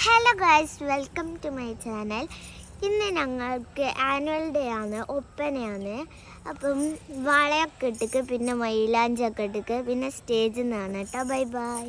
Hello guys welcome to my channel ഇന്ന് ഞങ്ങൾക്ക് annual day ആണ് ഒപ്പനയാണ് അപ്പം വളയൊക്കെ ഇട്ടിക്ക് പിന്നെ മൈലാഞ്ചൊക്കെ ഇട്ടിക്ക് പിന്നെ സ്റ്റേജിൽ നിന്നാണ് കേട്ടോ. ബൈ ബൈ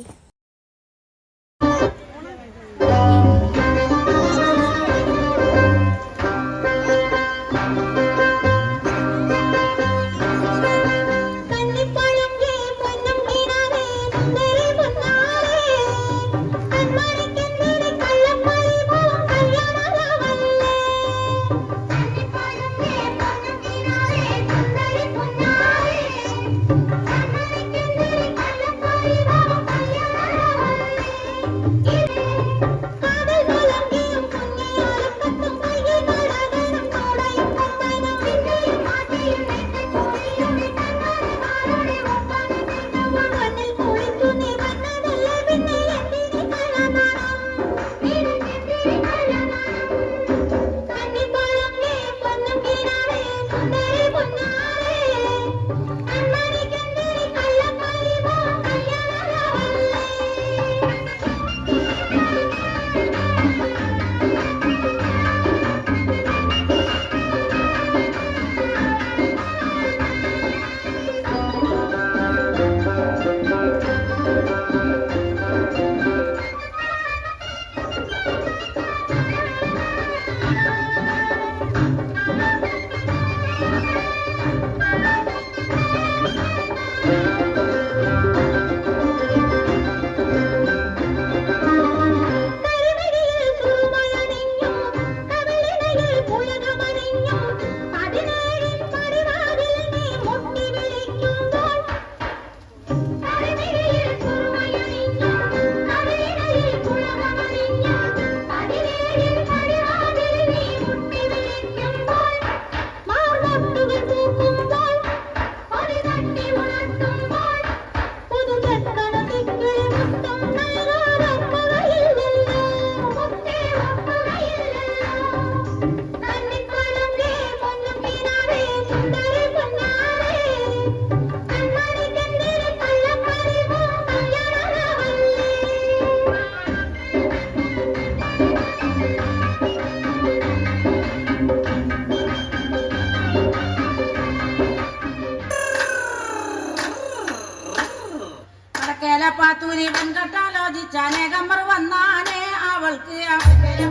കാത്തൂരി വെൺകട്ടാലോചിച്ച നേകമ്പർ വന്നാനേ. അവൾക്ക് അവരെ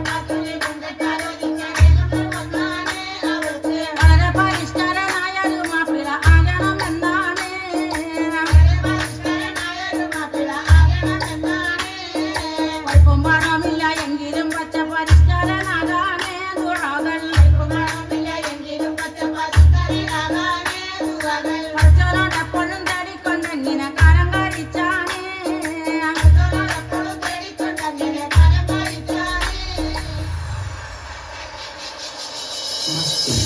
Mas tem.